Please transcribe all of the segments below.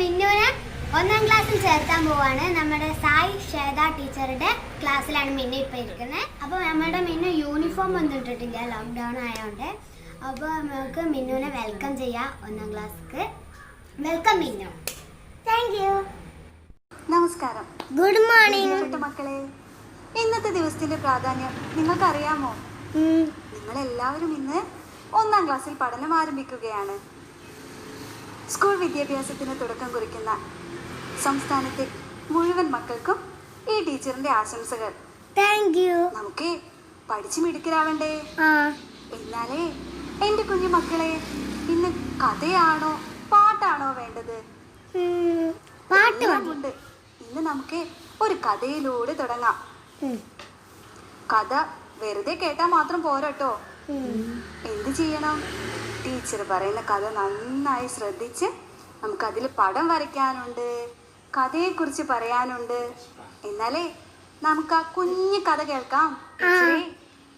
മിന്നുവിനെ ഒന്നാം ക്ലാസ്സിൽ ചേർത്താൻ പോവാണ്. നമ്മുടെ സായി ശ്വേത ടീച്ചറുടെ ക്ലാസ്സിലാണ് മിന്നു ഇപ്പൊ ഇരിക്കുന്നത്. അപ്പോൾ നമ്മുടെ മിന്നു യൂണിഫോം ഒന്നും ഇട്ടിട്ടില്ല. ലോക്ക്ഡൗൺ ആയതുകൊണ്ട് അപ്പോൾ നമുക്ക് മിന്നുവിനെ വെൽക്കം ചെയ്യാം ഒന്നാം ക്ലാസ്സിക്ക് വെൽക്കം മിന്നു. താങ്ക് യു നമസ്കാരം. ഗുഡ് മോർണിംഗ് മക്കളെ ഇന്നത്തെ ദിവസത്തിന്റെ പ്രാധാന്യം നിങ്ങൾക്കറിയാമോ? നിങ്ങൾ എല്ലാവരും ഇന്ന് ഒന്നാം ക്ലാസ്സിൽ പഠനം ആരംഭിക്കുകയാണ്. സ്കൂൾ വിദ്യാഭ്യാസത്തിന് തുടക്കം കുറിക്കുന്ന സംസ്ഥാനത്തെ മുഴുവൻ മക്കൾക്കും ഈ ടീച്ചറിന്റെ ആശംസകൾ. താങ്ക് യു നമുക്ക് പഠിച്ചു മിടുക്കരാവണ്ടേ? ആ. എന്നാലേ എന്റെ കുഞ്ഞു മക്കളെ ഇന്ന് കഥയാണോ പാട്ടാണോ വേണ്ടത്? ഇന്ന് നമുക്ക് ഒരു കഥയിലൂടെ തുടങ്ങാം. കഥ വെറുതെ കേട്ടാൽ മാത്രം പോരാട്ടോ. എന്ത് ചെയ്യണം ടീച്ചർ പറയുന്ന കഥ നന്നായി ശ്രദ്ധിച്ച് നമുക്കതിൽ പടം വരയ്ക്കാനുണ്ട് കഥയെ കുറിച്ച് പറയാനുണ്ട്. എന്നാലേ നമുക്ക് ആ കുഞ്ഞു കഥ കേൾക്കാം.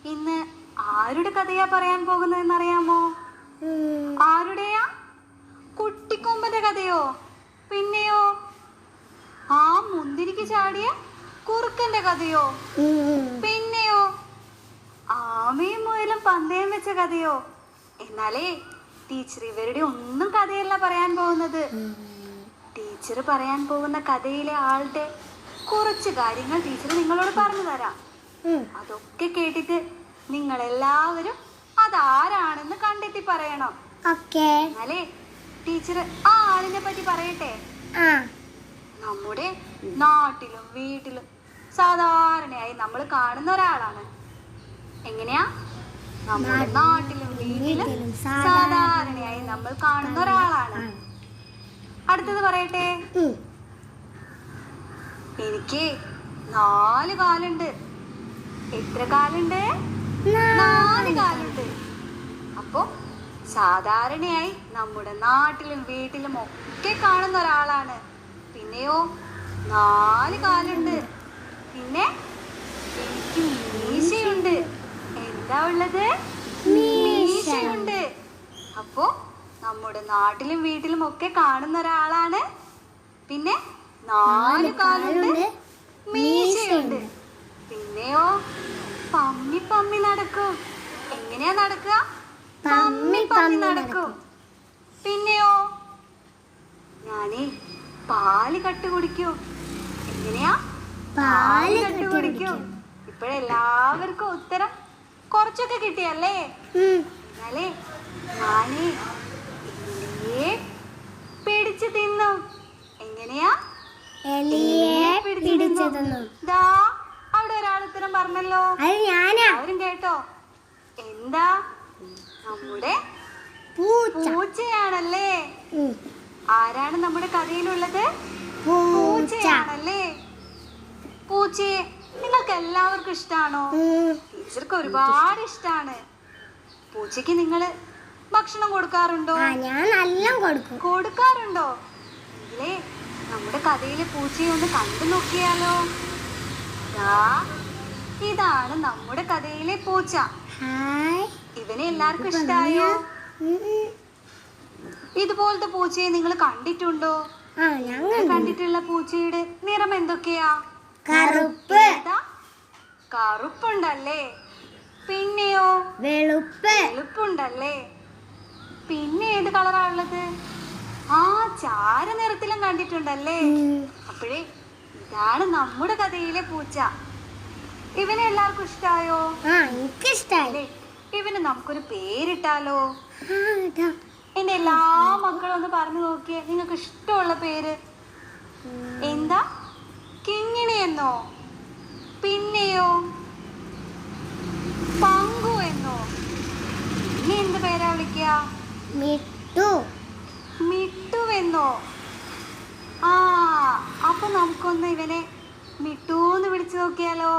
ഇന്ന് ആരുടെ കഥയാ പറയാൻ പോകുന്നതെന്ന് അറിയാമോ ആരുടെയാ? കുട്ടിക്കൊമ്പന്റെ കഥയോ? പിന്നെയോ? ആ മുന്തിരിക്ക് ചാടിയ കുറുക്കന്റെ കഥയോ? പിന്നെയോ? ആമയും പന്തയം വെച്ച കഥയോ? എന്നാലേ ടീച്ചർ ഇവരുടെ ഒന്നും കഥയല്ല പറയാൻ പോകുന്നത്. ടീച്ചർ പറയാൻ പോകുന്ന കഥയിലെ ആളുടെ കുറച്ച് കാര്യങ്ങൾ ടീച്ചർ നിങ്ങളോട് പറഞ്ഞു തരാം. അതൊക്കെ കേട്ടിട്ട് നിങ്ങൾ എല്ലാവരും അതാരാണെന്ന് കണ്ടെത്തി പറയണം. എന്നാലേ ടീച്ചർ ആ ആളിനെ പറ്റി പറയട്ടെ. നമ്മുടെ നാട്ടിലും വീട്ടിലും സാധാരണയായി നമ്മൾ കാണുന്ന ഒരാളാണ്. എങ്ങനെയാ? നമ്മുടെ നാട്ടിലും വീട്ടിലും സാധാരണയായി നമ്മൾ കാണുന്ന ഒരാളാണ്. അടുത്തത് പറയട്ടെ? എനിക്ക് നാല് കാലുണ്ട്. എത്ര കാലുണ്ട്? നാല് കാലുണ്ട്. അപ്പോ സാധാരണയായി നമ്മുടെ നാട്ടിലും വീട്ടിലും ഒക്കെ കാണുന്ന ഒരാളാണ്. പിന്നെയോ നാല് കാലുണ്ട്. പിന്നെ എനിക്ക് മീശയുണ്ട്. എന്താ ഉള്ളത്? മീശയുണ്ട്. അപ്പോ നമ്മുടെ നാട്ടിലും വീട്ടിലും ഒക്കെ കാണുന്ന ഒരാളാണ്. പിന്നെ നാല് കാലുണ്ട്. മീശയുണ്ട്. പിന്നെയോ പമ്മി പമ്മി നടക്കും. എങ്ങനെയാ നടക്കുക? പമ്മി പമ്മി നടക്കും. പിന്നെയോ ഞാനേ പാൽ കട്ട് കുടിക്കും. എങ്ങനെയാ? പാൽ കട്ട് കുടിക്കൂ. കുടിക്കും. ഇപ്പോഴെല്ലാവർക്കും ഉത്തരം കുറച്ചൊക്കെ കിട്ടിയല്ലേ. എന്നാലേ ഞാനേ പിടിച്ചു തിന്നു. എങ്ങനെയാ? എലിയെ പിടിച്ചു തന്നു. ദാ അവിടെ ഒരാൾ ഉത്തരം പറഞ്ഞല്ലോ. അവരും കേട്ടോ. എന്താ? നമ്മുടെ പൂച്ച. പൂച്ചയാണല്ലേ. ആരാണ് നമ്മുടെ കഥയിലുള്ളത്? പൂച്ചയാണല്ലേ? പൂച്ചയെ നിങ്ങൾക്ക് എല്ലാവർക്കും ഇഷ്ടാണോ. ടീച്ചർക്ക് ഒരുപാട് ഇഷ്ടാണ്. പൂച്ചയ്ക്ക് നിങ്ങൾ ഭക്ഷണം കൊടുക്കാറുണ്ടോ? ഞാൻ നല്ല കൊടുക്കും. കൊടുക്കാറുണ്ടോ? ഇല്ലേ നമ്മുടെ കഥയിലെ പൂച്ചയെ ഒന്ന് കണ്ടു നോക്കിയാലോ. ഇതാണ് നമ്മുടെ കഥയിലെ പൂച്ച ഇവനെ എല്ലാവർക്കും ഇഷ്ടായോ. ഇതുപോലത്തെ പൂച്ചയെ നിങ്ങൾ കണ്ടിട്ടുണ്ടോ? കണ്ടിട്ടുള്ള പൂച്ചയുടെ നിറം എന്തൊക്കെയാ? കറുപ്പ്. കറുപ്പുണ്ടല്ലേ. പിന്നെയോ? വെളുപ്പ്. വെളുപ്പുണ്ടല്ലേ? പിന്നെ ഏത് കളറാ ഉള്ളത് ആ ചാര നിറത്തിലും കണ്ടിട്ടുണ്ടല്ലേ. അപ്പോഴേ ഇതാണ് നമ്മുടെ കഥയിലെ പൂച്ച. ഇവനെ എല്ലാവർക്കും ഇഷ്ടായോ? ആ എനിക്കിഷ്ടായി. അല്ലേ? ഇവന് നമുക്കൊരു പേരിട്ടാലോ? എന്റെ എല്ലാ മക്കളും ഒന്ന് പറഞ്ഞു നോക്കിയേ. നിങ്ങൾക്ക് ഇഷ്ടമുള്ള പേര്? എന്താ? കിങ്ങിണി എന്നോ? പിന്നെയോ? പങ്കു എന്നോ ഇനി എന്ത് പേരാ വിളിക്കുക മിട്ടു. മിട്ടുവെന്നോ? ആ അപ്പൊ നമുക്കൊന്ന് ഇവനെ മിട്ടൂന്ന് വിളിച്ചു നോക്കിയാലോ?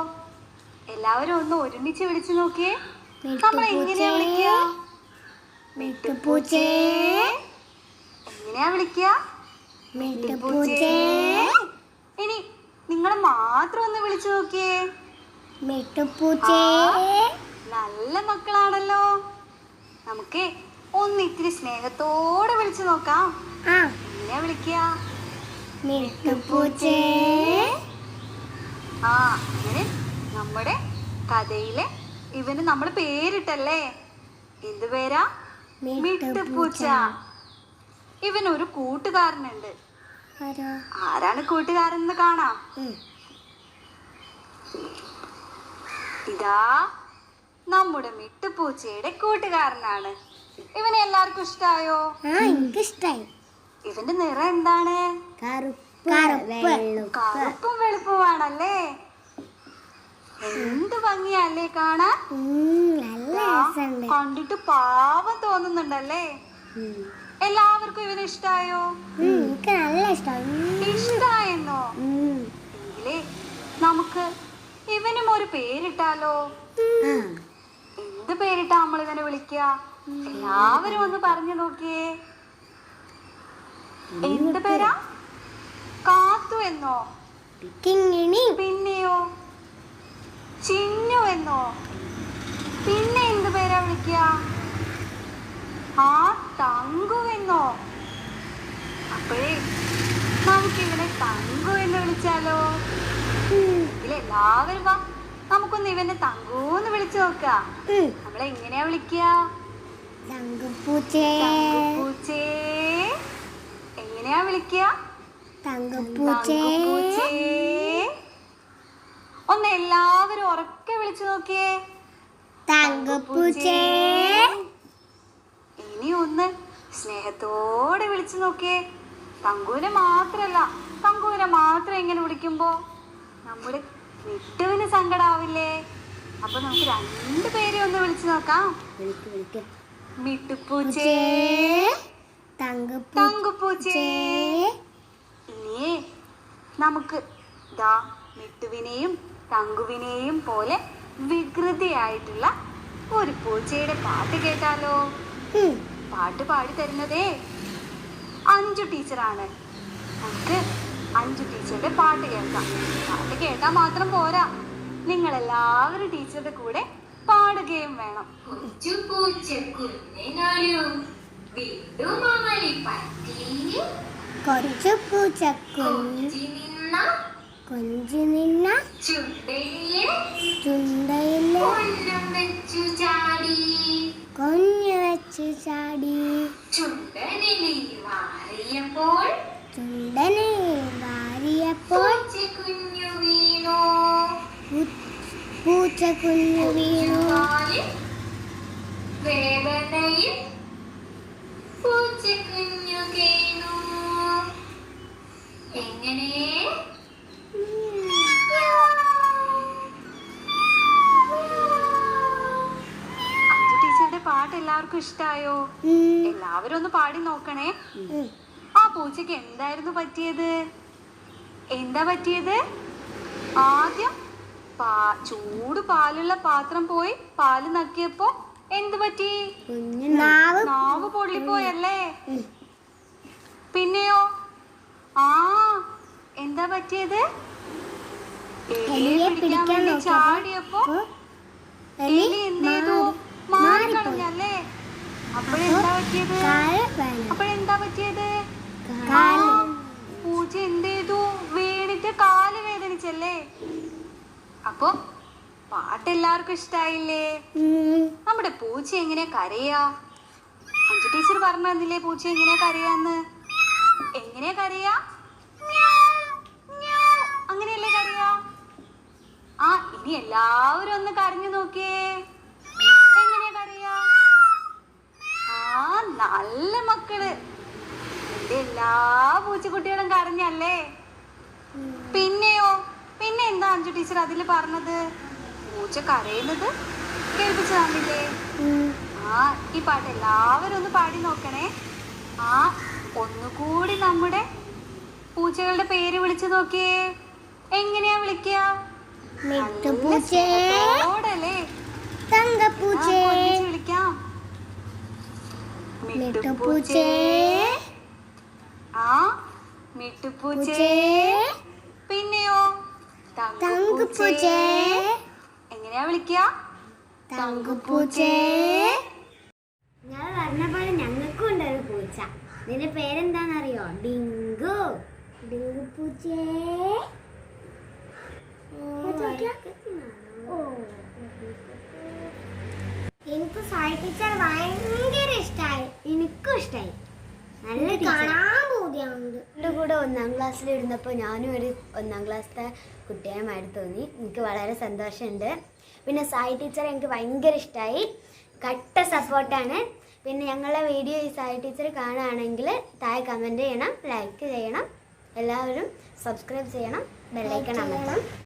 എല്ലാവരും ഒന്ന് ഒരുമിച്ച് വിളിച്ചു നോക്കിയേ. നമ്മൾ എങ്ങനെയാ വിളിക്കുക മിട്ടുപൂച്ചേ. എങ്ങനെയാ വിളിക്കുക മിട്ടുപൂച്ചേ. ഇനി നിങ്ങൾ മാത്രം ഒന്ന് വിളിച്ചു നോക്കിയേ. നല്ല മക്കളാണല്ലോ. നമുക്ക് ഒന്ന് ഇത്തിരി സ്നേഹത്തോടെ വിളിച്ചു നോക്കാം. എങ്ങനെയാ വിളിക്കുക ആ അങ്ങനെ നമ്മുടെ കഥയിലെ ഇവന് നമ്മൾ പേരിട്ടല്ലേ? എന്ത് പേരാ? മിട്ടുപൂച്ച ഇവൻ ഒരു കൂട്ടുകാരനുണ്ട്. ആരോ? ആരാണ് കൂട്ടുകാരൻ എന്ന് കാണാം ഇതാ നമ്മുടെ മിട്ടുപൂച്ചയുടെ കൂട്ടുകാരനാണ്. ഇവനെ എല്ലാവർക്കും ഇഷ്ടായോ? ആ എനിക്കിഷ്ടായി ഇവന്റെ നിറം എന്താണ്? കറുപ്പ് കറുപ്പ്. കറുപ്പും വെളുപ്പുമാണല്ലേ? എന്ത് ഭംഗിയല്ലേ കാണാൻ? കണ്ടിട്ട് പാവം തോന്നുന്നുണ്ടല്ലേ? എല്ലാവർക്കും ഇവന് ഇഷ്ടായോ? എനിക്ക് ഇഷ്ടായെന്നോ? എങ്കിലേ നമുക്ക് ഇവനും ഒരു പേരിട്ടാലോ? എന്ത് പേരിട്ടാ നമ്മൾ ഇവനെ വിളിക്കുക? എല്ലാവരും ഒന്ന് പറഞ്ഞു നോക്കിയേ. എന്ത് പേരാ? കാത്തു എന്നോ? പിന്നെയോ? ചിന്നു എന്നോ? പിന്നെ എന്ത് പേരാ വിളിക്കുക? ആ തങ്കു എന്നോ? അപ്പോഴേ നമുക്ക് ഇവനെ തങ്കു എന്ന് വിളിച്ചാലോ? ഇതിലെല്ലാവരും വാ. നമുക്കൊന്ന് ഇവനെ തങ്കൂന്ന് വിളിച്ചു നോക്കാം. നമ്മളെ എങ്ങനെയാ വിളിക്കുക എങ്ങനെയാ വിളിക്കുക. ഒന്ന് എല്ലാവരും ഉറക്കെ വിളിച്ചു നോക്കിയേ. തങ്കപ്പൂച്ചേ ഇനി ഒന്ന് സ്നേഹത്തോടെ വിളിച്ചു നോക്കിയേ. തങ്കുവിനെ മാത്രല്ല തങ്കുവിനെ മാത്രം എങ്ങനെ വിളിക്കുമ്പോ നമ്മുടെ വിട്ടുവിന് സങ്കടാവില്ലേ? അപ്പൊ നമുക്ക് രണ്ടു പേരെ ഒന്ന് വിളിച്ചു നോക്കാം. മിട്ടുപ്പൂച്ചേ. തങ്കപ്പൂച്ചേ. നമുക്ക് ദാ മിട്ടുവിനെയും തങ്കുവിനെയും പോലെ വികൃതിയായിട്ടുള്ള ഒരു പൂച്ചയുടെ പാട്ട് കേട്ടാലോ? പാട്ട് പാടി തരുന്നതേ. അഞ്ചു ടീച്ചറാണ്. നമുക്ക് അഞ്ചു ടീച്ചറുടെ പാട്ട് കേൾക്കാം. പാട്ട് കേട്ടാൽ മാത്രം പോരാ. നിങ്ങൾ എല്ലാവരും ടീച്ചറുടെ കൂടെ പാടുകയും വേണം. കൊച്ചു പൂച്ച കുഞ്ഞ് കൊഞ്ചി നിന്ന കൊഞ്ചു നിന്ന ചുണ്ടയിലെ വെച്ചു ചാടി. കൊഞ്ഞു വെച്ച് ചാടി. ചുണ്ടനിലി മാറിയപ്പോൾ ചുണ്ടനെ പൂച്ച കുഞ്ഞു വീണു വേദനയിൽ പൂച്ചക്കുഞ്ഞു കേണു എങ്ങനെ? പാട്ട് എല്ലാവർക്കും ഇഷ്ടായോ. എല്ലാവരും ഒന്ന് പാടി നോക്കണേ. ആ പൂച്ചക്ക് എന്തായിരുന്നു പറ്റിയത്? എന്താ പറ്റിയത്? ആദ്യം പാ ചൂട് പാലുള്ള പാത്രം പോയി പാൽ നക്കിയപ്പോ എന്ത് പറ്റി? നാവ് നാവ് പൊള്ളിപ്പോയല്ലേ. പിന്നെയോ? ആ എന്താ പറ്റിയത്? എലിയെ പിടിക്കാൻ വേണ്ടി ചാടിയപ്പോ എലി എന്ത് ചെയ്തു? മാറി- മാറിക്കളഞ്ഞല്ലേ? അപ്പോഴെന്താ പറ്റിയത്? അപ്പോഴെന്താ പറ്റിയത്? പൂച്ച എന്ത് ചെയ്തു? വീണിട്ട് കാൽ വേദനിച്ചല്ലേ? അപ്പൊ പാട്ട് എല്ലാവർക്കും ഇഷ്ടായില്ലേ നമ്മുടെ പൂച്ച എങ്ങനെയാ കരയാ? അഞ്ചു ടീച്ചർ പറഞ്ഞു തന്നില്ലേ പൂച്ച എങ്ങനെയാ കരയാന്ന്? എങ്ങനെയാ കരയാ? അങ്ങനെയല്ലേ കരയാ? ആ ഇനി എല്ലാവരും ഒന്ന് കരഞ്ഞു നോക്കിയേ. എങ്ങനെയാ കരയാ? ആ നല്ല മക്കൾ. എന്റെ എല്ലാ പൂച്ചക്കുട്ടികളും കരഞ്ഞല്ലേ? പിന്നെയോ? പിന്നെ എന്താ അഞ്ചു ടീച്ചർ അതിൽ പറഞ്ഞത്? പൂച്ച കരയുന്നത്? കേൾപ്പിച്ചു തന്നില്ലേ ഉം. ആ ഈ പാട്ട് എല്ലാവരും ഒന്ന് പാടി നോക്കണേ. ആ ഒന്നുകൂടി നമ്മുടെ പൂച്ചകളുടെ പേര് വിളിച്ചു നോക്കിയേ. എങ്ങനെയാ വിളിക്കുക? മിട്ടുപൂച്ചേ ഓടല്ലേ തങ്കപ്പൂച്ചേ. വിളിക്കാം. മിട്ടുപൂച്ചേ ആ മിട്ടുപൂച്ചേ പിന്നെയോ? തങ്കപ്പൂച്ചേ എങ്ങനെയാ വിളിക്കുക? തങ്കുപൂച്ചേ ഞാൻ പറഞ്ഞ പോലെ ഞങ്ങൾക്കും ഉണ്ട് ഒരു പൂച്ച. നിന്റെ പേരെന്താണെന്നറിയോ? ഡിങ്കു. ഡിങ്കു പൂച്ചേ എനിക്ക് സായി ടീച്ചർ ഭയങ്കര ഇഷ്ടമായി എനിക്കും ഇഷ്ടമായി നല്ല കാണാൻ കൂടെ ഒന്നാം ക്ലാസ്സിൽ ഇരുന്നപ്പോൾ ഞാനും ഒരു ഒന്നാം ക്ലാസ്സിലെ കുട്ടിയായി തോന്നി. എനിക്ക് വളരെ സന്തോഷമുണ്ട്. പിന്നെ സായി ടീച്ചർ എനിക്ക് ഭയങ്കര ഇഷ്ടമായി കട്ട സപ്പോർട്ടാണ്. പിന്നെ ഞങ്ങളുടെ വീഡിയോ ഈ സായി ടീച്ചർ കാണുകയാണെങ്കിൽ താഴെ കമന്റ് ചെയ്യണം ലൈക്ക് ചെയ്യണം. എല്ലാവരും സബ്സ്ക്രൈബ് ചെയ്യണം ബെല്ലൈക്കൺ അമർത്തണം.